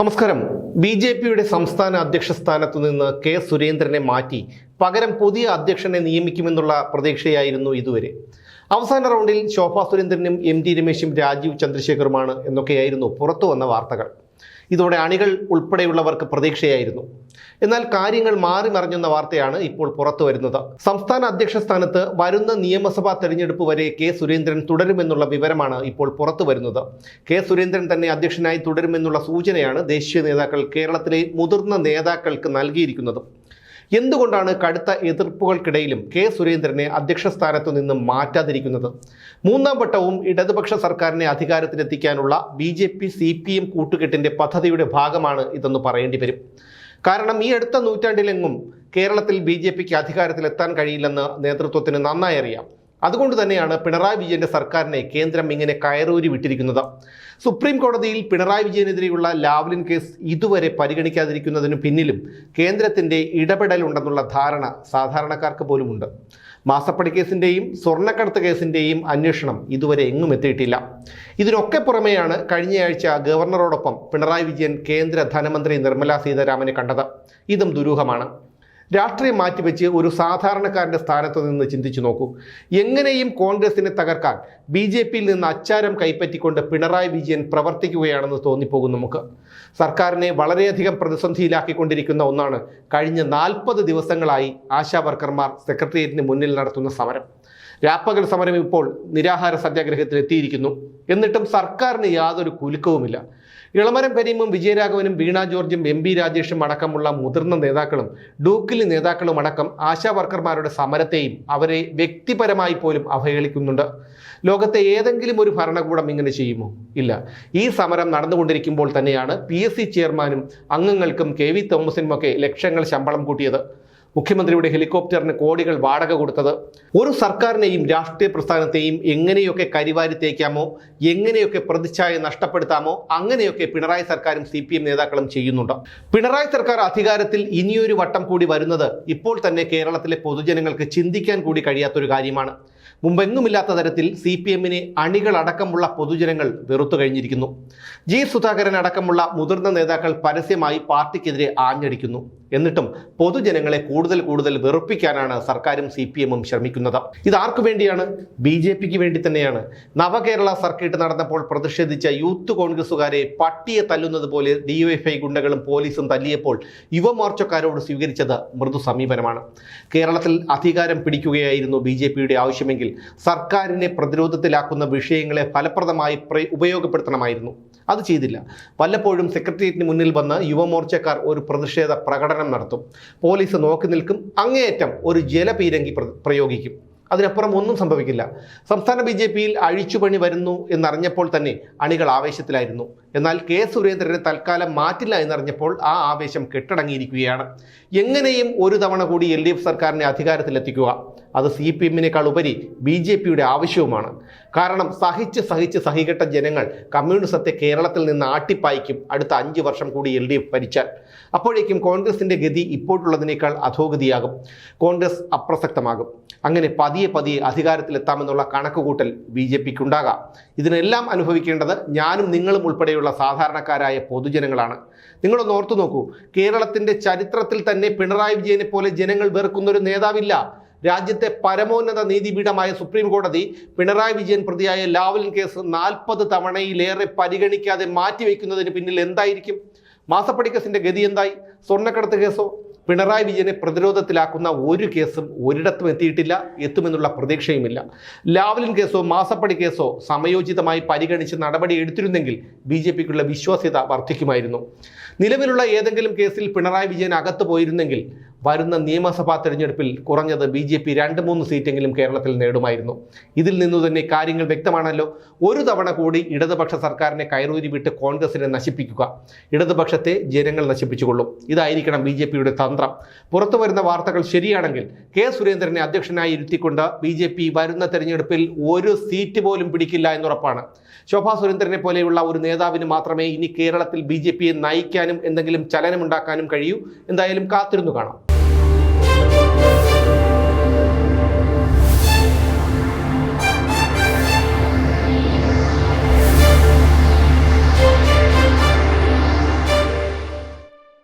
നമസ്കാരം. B J പിയുടെ സംസ്ഥാന അധ്യക്ഷ സ്ഥാനത്തു നിന്ന് കെ സുരേന്ദ്രനെ മാറ്റി പകരം പുതിയ അധ്യക്ഷനെ നിയമിക്കുമെന്നുള്ള പ്രതീക്ഷയായിരുന്നു ഇതുവരെ. അവസാന റൗണ്ടിൽ ശോഭാ സുരേന്ദ്രനും എം ടി രമേശും രാജീവ് ചന്ദ്രശേഖറുമാണ് എന്നൊക്കെയായിരുന്നു പുറത്തു വന്ന വാർത്തകൾ. ഇതോടെ അണികൾ ഉൾപ്പെടെയുള്ളവർക്ക് പ്രതീക്ഷയായിരുന്നു. എന്നാൽ കാര്യങ്ങൾ മാറി മറിഞ്ഞെന്ന വാർത്തയാണ് ഇപ്പോൾ പുറത്തു വരുന്നത്. സംസ്ഥാന അധ്യക്ഷ സ്ഥാനത്ത് വരുന്ന നിയമസഭാ തെരഞ്ഞെടുപ്പ് വരെ കെ സുരേന്ദ്രൻ തുടരുമെന്നുള്ള വിവരമാണ് ഇപ്പോൾ പുറത്തു വരുന്നത്. കെ സുരേന്ദ്രൻ തന്നെ അധ്യക്ഷനായി തുടരുമെന്നുള്ള സൂചനയാണ് ദേശീയ നേതാക്കൾ കേരളത്തിലെ മുതിർന്ന നേതാക്കൾക്ക് നൽകിയിരിക്കുന്നത്. എന്തുകൊണ്ടാണ് കടുത്ത എതിർപ്പുകൾക്കിടയിലും കെ സുരേന്ദ്രനെ അധ്യക്ഷ സ്ഥാനത്തു നിന്ന് മാറ്റാതിരിക്കുന്നത്? മൂന്നാം വട്ടവും ഇടതുപക്ഷ സർക്കാരിനെ അധികാരത്തിലെത്തിക്കാനുള്ള B J P C P M കൂട്ടുകെട്ടിന്റെ പദ്ധതിയുടെ ഭാഗമാണ് ഇതെന്ന് പറയേണ്ടി വരും. കാരണം ഈ അടുത്ത നൂറ്റാണ്ടിലെങ്ങും കേരളത്തിൽ ബി ജെ പിക്ക് അധികാരത്തിലെത്താൻ കഴിയില്ലെന്ന് നേതൃത്വത്തിന് നന്നായി അറിയാം. അതുകൊണ്ട് തന്നെയാണ് പിണറായി വിജയന്റെ സർക്കാരിനെ കേന്ദ്രം ഇങ്ങനെ കയറൂരി വിട്ടിരിക്കുന്നത്. സുപ്രീം കോടതിയിൽ പിണറായി വിജയനെതിരെയുള്ള ലാവ്ലിൻ കേസ് ഇതുവരെ പരിഗണിക്കാതിരിക്കുന്നതിന് പിന്നിലും കേന്ദ്രത്തിന്റെ ഇടപെടലുണ്ടെന്നുള്ള ധാരണ സാധാരണക്കാർക്ക് പോലുമുണ്ട്. മാസപ്പടി കേസിന്റെയും സ്വർണക്കടത്ത് കേസിന്റെയും അന്വേഷണം ഇതുവരെ എങ്ങും എത്തിയിട്ടില്ല. ഇതിനൊക്കെ പുറമെയാണ് കഴിഞ്ഞയാഴ്ച ഗവർണറോടൊപ്പം പിണറായി വിജയൻ കേന്ദ്ര ധനമന്ത്രി നിർമ്മലാ സീതാരാമനെ കണ്ടത്. ഇതും ദുരൂഹമാണ്. രാഷ്ട്രീയം മാറ്റിവെച്ച് ഒരു സാധാരണക്കാരന്റെ സ്ഥാനത്ത് നിന്ന് ചിന്തിച്ചു നോക്കൂ. എങ്ങനെയും കോൺഗ്രസിനെ തകർക്കാൻ ബി ജെ പിയിൽ നിന്ന് അച്ചാരം കൈപ്പറ്റിക്കൊണ്ട് പിണറായി വിജയൻ പ്രവർത്തിക്കുകയാണെന്ന് തോന്നിപ്പോകും നമുക്ക്. സർക്കാരിനെ വളരെയധികം പ്രതിസന്ധിയിലാക്കിക്കൊണ്ടിരിക്കുന്ന ഒന്നാണ് കഴിഞ്ഞ നാൽപ്പത് ദിവസങ്ങളായി ആശാ വർക്കർമാർ സെക്രട്ടേറിയറ്റിന് മുന്നിൽ നടത്തുന്ന സമരം. രാപ്പകൽ സമരം ഇപ്പോൾ നിരാഹാര സത്യാഗ്രഹത്തിൽ എത്തിയിരിക്കുന്നു എന്നിട്ടും സർക്കാരിന് യാതൊരു കുലുക്കവുമില്ല. ഇളമരം കരീമും വിജയരാഘവനും വീണ ജോർജും എം ബി രാജേഷും അടക്കമുള്ള മുതിർന്ന നേതാക്കളും ഡൂക്കിലി നേതാക്കളും അടക്കം ആശാ വർക്കർമാരുടെ സമരത്തെയും അവരെ വ്യക്തിപരമായി പോലും അവഹേളിക്കുന്നുണ്ട്. ലോകത്തെ ഏതെങ്കിലും ഒരു ഭരണകൂടം ഇങ്ങനെ ചെയ്യുമോ? ഇല്ല. ഈ സമരം നടന്നുകൊണ്ടിരിക്കുമ്പോൾ തന്നെയാണ് പി ചെയർമാനും അംഗങ്ങൾക്കും കെ വി തോമസിനുമൊക്കെ ലക്ഷങ്ങൾ ശമ്പളം കൂട്ടിയത്. മുഖ്യമന്ത്രിയുടെ ഹെലികോപ്റ്ററിന് കോടികൾ വാടക കൊടുത്തത് ഒരു സർക്കാരിനെയും രാഷ്ട്രീയ പ്രസ്ഥാനത്തെയും എങ്ങനെയൊക്കെ കരിവാരി തേക്കാമോ എങ്ങനെയൊക്കെ പ്രതിച്ഛായ നഷ്ടപ്പെടുത്താമോ അങ്ങനെയൊക്കെ പിണറായി സർക്കാരും സി പി എം നേതാക്കളും ചെയ്യുന്നുണ്ട്. പിണറായി സർക്കാർ അധികാരത്തിൽ ഇനിയൊരു വട്ടം കൂടി വരുന്നത് ഇപ്പോൾ തന്നെ കേരളത്തിലെ പൊതുജനങ്ങൾക്ക് ചിന്തിക്കാൻ കൂടി കഴിയാത്തൊരു കാര്യമാണ്. മുമ്പെങ്ങുമില്ലാത്ത തരത്തിൽ സി പി എമ്മിനെ അണികളടക്കമുള്ള പൊതുജനങ്ങൾ വെറുത്തു കഴിഞ്ഞിരിക്കുന്നു. ജി സുധാകരൻ അടക്കമുള്ള മുതിർന്ന നേതാക്കൾ പരസ്യമായി പാർട്ടിക്കെതിരെ ആഞ്ഞടിക്കുന്നു. എന്നിട്ടും പൊതുജനങ്ങളെ കൂടുതൽ കൂടുതൽ വെറുപ്പിക്കാനാണ് സർക്കാരും സി പി എമ്മും ശ്രമിക്കുന്നത്. ഇത് ആർക്കു വേണ്ടിയാണ്? ബി ജെ പിക്ക് വേണ്ടി തന്നെയാണ്. നവകേരള സർക്കിട്ട് നടന്നപ്പോൾ പ്രതിഷേധിച്ച യൂത്ത് കോൺഗ്രസുകാരെ പട്ടിയെ തല്ലുന്നത് പോലെ ഡിവൈഎഫ്ഐ ഗുണ്ടകളും പോലീസും തല്ലിയപ്പോൾ യുവമോർച്ചക്കാരോട് സ്വീകരിച്ചത് മൃദു സമീപനമാണ്. കേരളത്തിൽ അധികാരം പിടിക്കുകയായിരുന്നു ബി ജെ പിയുടെ ആവശ്യമെങ്കിൽ സർക്കാരിനെ പ്രതിരോധത്തിലാക്കുന്ന വിഷയങ്ങളെ ഫലപ്രദമായി പ്ര- ഉപയോഗപ്പെടുത്തണമായിരുന്നു. അത് ചെയ്തില്ല. വല്ലപ്പോഴും സെക്രട്ടേറിയറ്റിന് മുന്നിൽ വന്ന് യുവമോർച്ചക്കാർ ഒരു പ്രതിഷേധ പ്രകടനം നടത്തും. പോലീസ് നോക്കി നിൽക്കും അങ്ങേയറ്റം ഒരു ജലപീരങ്കി പ്രയോഗിക്കും. അതിനപ്പുറം ഒന്നും സംഭവിക്കില്ല. സംസ്ഥാന ബി ജെ പിയിൽ അഴിച്ചുപണി വരുന്നു എന്നറിഞ്ഞപ്പോൾ തന്നെ അണികൾ ആവേശത്തിലായിരുന്നു. എന്നാൽ കെ സുരേന്ദ്രനെ തൽക്കാലം മാറ്റില്ല എന്നറിഞ്ഞപ്പോൾ ആ ആവേശം കെട്ടടങ്ങിയിരിക്കുകയാണ്. എങ്ങനെയും ഒരു തവണ കൂടി എൽ സർക്കാരിനെ അധികാരത്തിലെത്തിക്കുക. അത് സി പി എമ്മിനേക്കാൾ ഉപരി ബി ജെ പിയുടെ ആവശ്യവുമാണ്. കാരണം സഹിച്ച് സഹിച്ച് സഹികെട്ട ജനങ്ങൾ കമ്മ്യൂണിസത്തെ കേരളത്തിൽ നിന്ന് ആട്ടിപ്പായിക്കും അടുത്ത അഞ്ച് വർഷം കൂടി എൽ ഡി എഫ് ഭരിച്ചാൽ. അപ്പോഴേക്കും കോൺഗ്രസിന്റെ ഗതി ഇപ്പോഴുള്ളതിനേക്കാൾ അധോഗതിയാകും. കോൺഗ്രസ് അപ്രസക്തമാകും. അങ്ങനെ പതിയെ പതിയെ അധികാരത്തിലെത്താമെന്നുള്ള കണക്കുകൂട്ടൽ ബി ജെ പിക്ക് ഉണ്ടാകാം ഇതിനെല്ലാം അനുഭവിക്കേണ്ടത് ഞാനും നിങ്ങളും ഉൾപ്പെടെയുള്ള സാധാരണക്കാരായ പൊതുജനങ്ങളാണ്. നിങ്ങളൊന്ന് ഓർത്തു നോക്കൂ കേരളത്തിന്റെ ചരിത്രത്തിൽ തന്നെ പിണറായി വിജയനെ പോലെ ജനങ്ങൾ വെറുക്കുന്നൊരു നേതാവില്ല. രാജ്യത്തെ പരമോന്നത നീതിപീഠമായ സുപ്രീം കോടതി പിണറായി വിജയൻ പ്രതിയായ ലാവലിൻ കേസ് നാൽപ്പത് തവണയിലേറെ പരിഗണിക്കാതെ മാറ്റിവെക്കുന്നതിന് പിന്നിൽ എന്തായിരിക്കും? മാസപ്പടി കേസിന്റെ ഗതി എന്തായി? സ്വർണക്കടത്ത് കേസോ? പിണറായി വിജയനെ പ്രതിരോധത്തിലാക്കുന്ന ഒരു കേസും ഒരിടത്തും എത്തിയിട്ടില്ല എത്തുമെന്നുള്ള പ്രതീക്ഷയുമില്ല. ലാവലിൻ കേസോ മാസപ്പടി കേസോ സമയോചിതമായി പരിഗണിച്ച് നടപടി എടുത്തിരുന്നെങ്കിൽ ബി ജെ പിക്കുള്ള വിശ്വാസ്യത വർദ്ധിക്കുമായിരുന്നു. നിലവിലുള്ള ഏതെങ്കിലും കേസിൽ പിണറായി വിജയൻ അകത്ത് പോയിരുന്നെങ്കിൽ വരുന്ന നിയമസഭാ തെരഞ്ഞെടുപ്പിൽ കുറഞ്ഞത് ബി ജെ പി രണ്ട് മൂന്ന് സീറ്റെങ്കിലും കേരളത്തിൽ നേടുമായിരുന്നു. ഇതിൽ നിന്നു തന്നെ കാര്യങ്ങൾ വ്യക്തമാണല്ലോ. ഒരു തവണ കൂടി ഇടതുപക്ഷ സർക്കാരിനെ കയറൂരി വിട്ട് കോൺഗ്രസിനെ നശിപ്പിക്കുക. ഇടതുപക്ഷത്തെ ജനങ്ങൾ നശിപ്പിച്ചുകൊള്ളും. ഇതായിരിക്കണം ബി ജെ പിയുടെ തന്ത്രം. പുറത്തു വരുന്ന വാർത്തകൾ ശരിയാണെങ്കിൽ കെ സുരേന്ദ്രനെ അധ്യക്ഷനായി ഇരുത്തിക്കൊണ്ട് ബി ജെ പി വരുന്ന തെരഞ്ഞെടുപ്പിൽ ഒരു സീറ്റ് പോലും പിടിക്കില്ല എന്നുറപ്പാണ്. ശോഭാ സുരേന്ദ്രനെ പോലെയുള്ള ഒരു നേതാവിന് മാത്രമേ ഇനി കേരളത്തിൽ ബി ജെ പിയെ നയിക്കാനും എന്തെങ്കിലും ചലനമുണ്ടാക്കാനും കഴിയൂ. എന്തായാലും കാത്തിരുന്നു കാണാം.